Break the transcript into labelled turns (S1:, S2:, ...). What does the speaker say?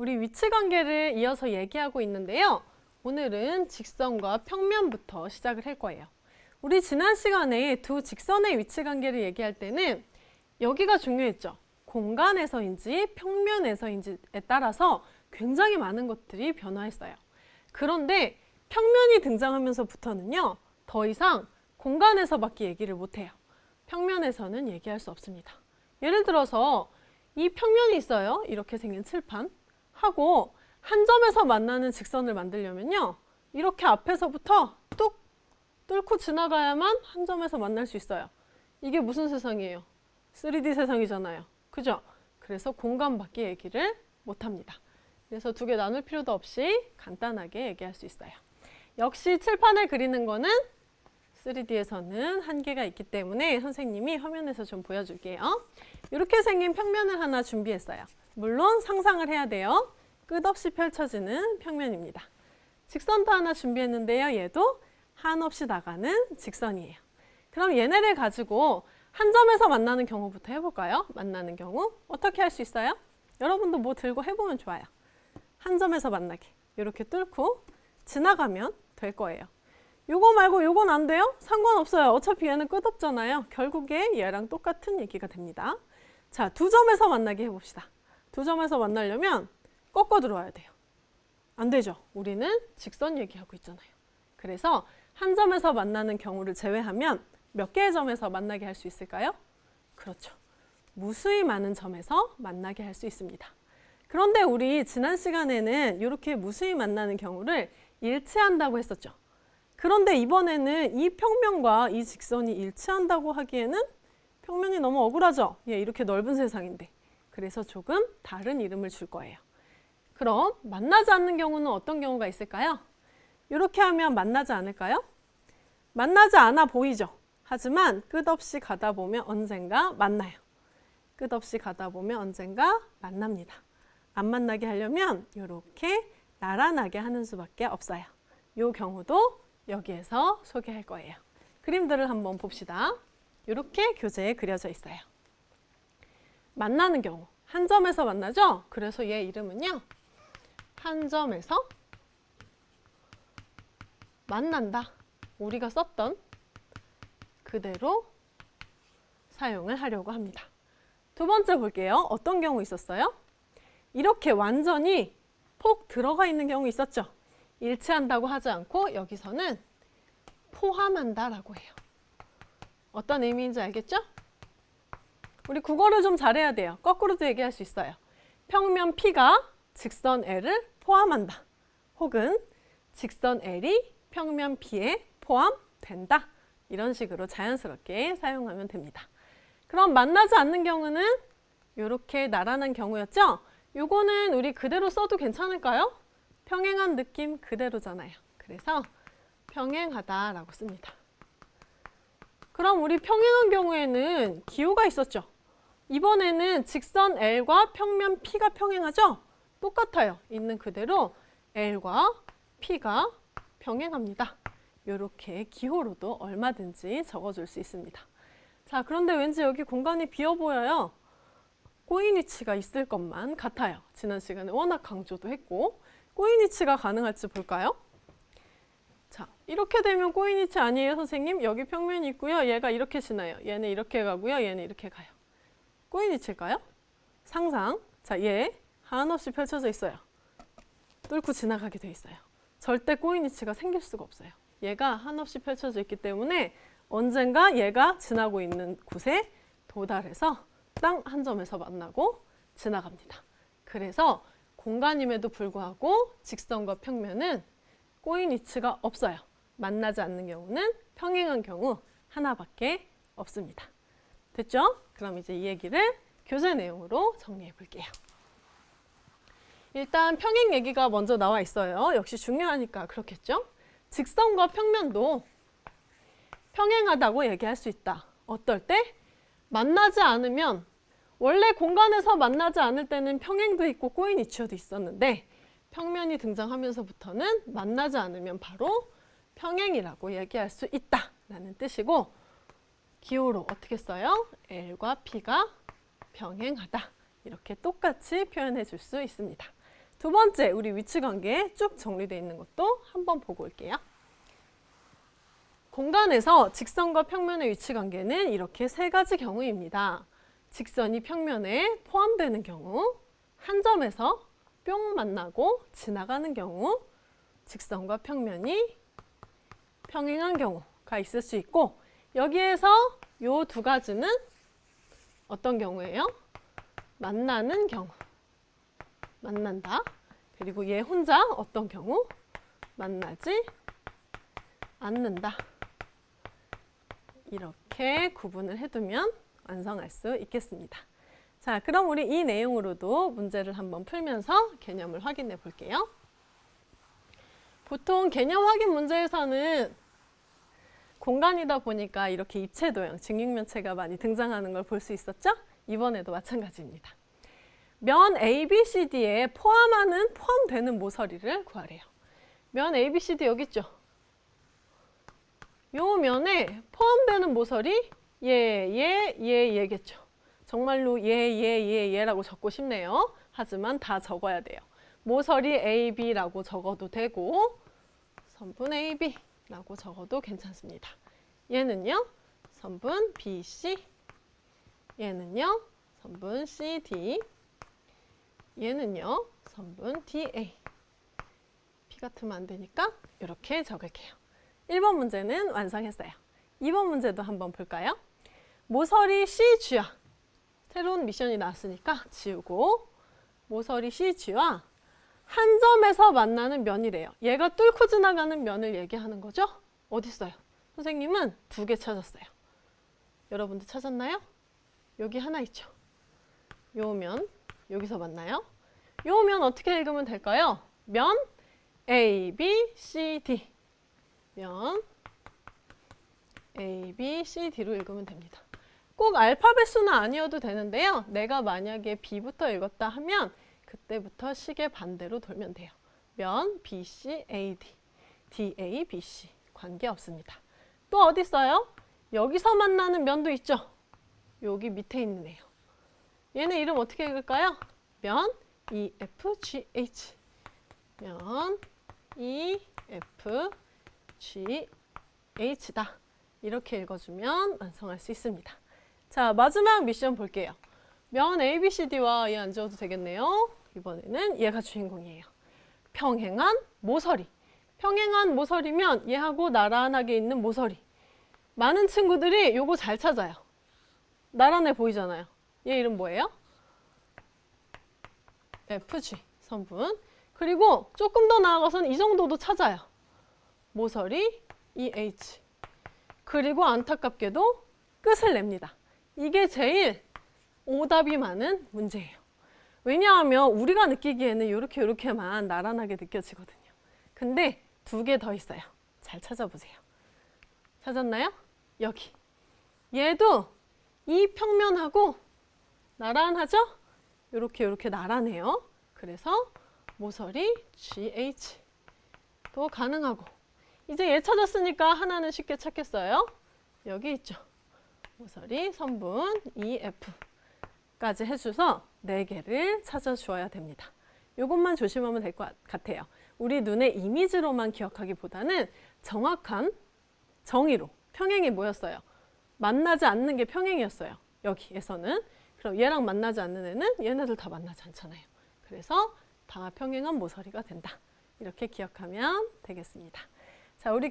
S1: 우리 위치 관계를 이어서 얘기하고 있는데요. 오늘은 직선과 평면부터 시작을 할 거예요. 우리 지난 시간에 두 직선의 위치 관계를 얘기할 때는 여기가 중요했죠. 공간에서인지 평면에서인지에 따라서 굉장히 많은 것들이 변화했어요. 그런데 평면이 등장하면서부터는요, 더 이상 공간에서밖에 얘기를 못해요. 평면에서는 얘기할 수 없습니다. 예를 들어서 이 평면이 있어요. 이렇게 생긴 칠판. 하고 한 점에서 만나는 직선을 만들려면요. 이렇게 앞에서부터 뚝 뚫고 지나가야만 한 점에서 만날 수 있어요. 이게 무슨 세상이에요? 3D 세상이잖아요. 그죠? 그래서 공간밖에 얘기를 못합니다. 그래서 두 개 나눌 필요도 없이 간단하게 얘기할 수 있어요. 역시 칠판을 그리는 거는 3D에서는 한계가 있기 때문에 선생님이 화면에서 좀 보여줄게요. 이렇게 생긴 평면을 하나 준비했어요. 물론 상상을 해야 돼요. 끝없이 펼쳐지는 평면입니다. 직선도 하나 준비했는데요. 얘도 한없이 나가는 직선이에요. 그럼 얘네를 가지고 한 점에서 만나는 경우부터 해볼까요? 만나는 경우 어떻게 할 수 있어요? 여러분도 뭐 들고 해보면 좋아요. 한 점에서 만나게 이렇게 뚫고 지나가면 될 거예요. 요거 말고 요건 안 돼요? 상관없어요. 어차피 얘는 끝없잖아요. 결국에 얘랑 똑같은 얘기가 됩니다. 자, 두 점에서 만나게 해봅시다. 두 점에서 만나려면 꺾어 들어와야 돼요. 안 되죠. 우리는 직선 얘기하고 있잖아요. 그래서 한 점에서 만나는 경우를 제외하면 몇 개의 점에서 만나게 할 수 있을까요? 그렇죠. 무수히 많은 점에서 만나게 할 수 있습니다. 그런데 우리 지난 시간에는 이렇게 무수히 만나는 경우를 일치한다고 했었죠. 그런데 이번에는 이 평면과 이 직선이 일치한다고 하기에는 평면이 너무 억울하죠. 예, 이렇게 넓은 세상인데. 그래서 조금 다른 이름을 줄 거예요. 그럼 만나지 않는 경우는 어떤 경우가 있을까요? 이렇게 하면 만나지 않을까요? 만나지 않아 보이죠. 하지만 끝없이 가다 보면 언젠가 만나요. 끝없이 가다 보면 언젠가 만납니다. 안 만나게 하려면 이렇게 나란하게 하는 수밖에 없어요. 이 경우도 여기에서 소개할 거예요. 그림들을 한번 봅시다. 이렇게 교재에 그려져 있어요. 만나는 경우 한 점에서 만나죠? 그래서 얘 이름은요. 한 점에서 만난다. 우리가 썼던 그대로 사용을 하려고 합니다. 두 번째 볼게요. 어떤 경우 있었어요? 이렇게 완전히 폭 들어가 있는 경우 있었죠? 일치한다고 하지 않고 여기서는 포함한다라고 해요. 어떤 의미인지 알겠죠? 우리 국어를 좀 잘해야 돼요. 거꾸로도 얘기할 수 있어요. 평면 P가 직선 L을 포함한다. 혹은 직선 L이 평면 P에 포함된다. 이런 식으로 자연스럽게 사용하면 됩니다. 그럼 만나지 않는 경우는 이렇게 나란한 경우였죠? 요거는 우리 그대로 써도 괜찮을까요? 평행한 느낌 그대로잖아요. 그래서 평행하다라고 씁니다. 그럼 우리 평행한 경우에는 기호가 있었죠. 이번에는 직선 L과 평면 P가 평행하죠? 똑같아요. 있는 그대로 L과 P가 평행합니다. 이렇게 기호로도 얼마든지 적어줄 수 있습니다. 자, 그런데 왠지 여기 공간이 비어 보여요. 꼬인 위치가 있을 것만 같아요. 지난 시간에 워낙 강조도 했고 꼬인 위치가 가능할지 볼까요? 자, 이렇게 되면 꼬인 위치 아니에요, 선생님? 여기 평면이 있고요. 얘가 이렇게 지나요. 얘는 이렇게 가고요. 얘는 이렇게 가요. 꼬인 위치일까요? 상상. 자, 얘 한없이 펼쳐져 있어요. 뚫고 지나가게 돼 있어요. 절대 꼬인 위치가 생길 수가 없어요. 얘가 한없이 펼쳐져 있기 때문에 언젠가 얘가 지나고 있는 곳에 도달해서 땅 한 점에서 만나고 지나갑니다. 그래서 공간임에도 불구하고 직선과 평면은 꼬인 위치가 없어요. 만나지 않는 경우는 평행한 경우 하나밖에 없습니다. 됐죠? 그럼 이제 이 얘기를 교재 내용으로 정리해 볼게요. 일단 평행 얘기가 먼저 나와 있어요. 역시 중요하니까 그렇겠죠? 직선과 평면도 평행하다고 얘기할 수 있다. 어떨 때? 만나지 않으면 원래 공간에서 만나지 않을 때는 평행도 있고 꼬인 위치어도 있었는데 평면이 등장하면서부터는 만나지 않으면 바로 평행이라고 얘기할 수 있다라는 뜻이고 기호로 어떻게 써요? L과 P가 평행하다 이렇게 똑같이 표현해 줄 수 있습니다. 두 번째, 우리 위치 관계 쭉 정리되어 있는 것도 한번 보고 올게요. 공간에서 직선과 평면의 위치 관계는 이렇게 세 가지 경우입니다. 직선이 평면에 포함되는 경우, 한 점에서 뿅 만나고 지나가는 경우, 직선과 평면이 평행한 경우가 있을 수 있고, 여기에서 요 두 가지는 어떤 경우예요? 만나는 경우. 만난다. 그리고 얘 혼자 어떤 경우? 만나지 않는다. 이렇게 구분을 해두면 완성할 수 있겠습니다. 자, 그럼 우리 이 내용으로도 문제를 한번 풀면서 개념을 확인해 볼게요. 보통 개념 확인 문제에서는 공간이다 보니까 이렇게 입체 도형, 직육면체가 많이 등장하는 걸 볼 수 있었죠? 이번에도 마찬가지입니다. 면 ABCD에 포함하는 포함되는 모서리를 구하래요. 면 ABCD 여기 있죠? 요 면에 포함되는 모서리 예, 예, 예, 예겠죠. 정말로 예, 예, 예, 예 라고 적고 싶네요. 하지만 다 적어야 돼요. 모서리 AB라고 적어도 되고 선분 AB라고 적어도 괜찮습니다. 얘는요. 선분 BC 얘는요. 선분 CD 얘는요. 선분 DA P 같으면 안 되니까 이렇게 적을게요. 1번 문제는 완성했어요. 2번 문제도 한번 볼까요? 모서리 CG와 새로운 미션이 나왔으니까 지우고 모서리 CG와 한 점에서 만나는 면이래요. 얘가 뚫고 지나가는 면을 얘기하는 거죠? 어디 있어요? 선생님은 두 개 찾았어요. 여러분들 찾았나요? 여기 하나 있죠. 요 면 여기서 만나요. 요면 어떻게 읽으면 될까요? 면 A, B, C, D 면 A, B, C, D로 읽으면 됩니다. 꼭 알파벳 수는 아니어도 되는데요. 내가 만약에 B부터 읽었다 하면 그때부터 시계 반대로 돌면 돼요. 면 B, C, A, D, D, A, B, C 관계없습니다. 또 어디 있어요? 여기서 만나는 면도 있죠. 여기 밑에 있는 애요. 얘는 이름 어떻게 읽을까요? 면 E, F, G, H 면 E, F, G, H다. 이렇게 읽어주면 완성할 수 있습니다. 자, 마지막 미션 볼게요. 면 ABCD와 얘 안 지워도 되겠네요. 이번에는 얘가 주인공이에요. 평행한 모서리. 평행한 모서리면 얘하고 나란하게 있는 모서리. 많은 친구들이 요거 잘 찾아요. 나란해 보이잖아요. 얘 이름 뭐예요? FG 선분. 그리고 조금 더 나아가서는 이 정도도 찾아요. 모서리 EH. 그리고 안타깝게도 끝을 냅니다. 이게 제일 오답이 많은 문제예요. 왜냐하면 우리가 느끼기에는 이렇게 이렇게만 나란하게 느껴지거든요. 근데 두 개 더 있어요. 잘 찾아보세요. 찾았나요? 여기. 얘도 이 평면하고 나란하죠? 이렇게 이렇게 나란해요. 그래서 모서리 GH도 가능하고 이제 얘 찾았으니까 하나는 쉽게 찾겠어요. 여기 있죠. 모서리 선분 EF까지 해줘서 네 개를 찾아주어야 됩니다. 이것만 조심하면 될 것 같아요. 우리 눈의 이미지로만 기억하기보다는 정확한 정의로 평행이 뭐였어요? 만나지 않는 게 평행이었어요. 여기에서는. 그럼 얘랑 만나지 않는 애는 얘네들 다 만나지 않잖아요. 그래서 다 평행한 모서리가 된다. 이렇게 기억하면 되겠습니다. 자, 우리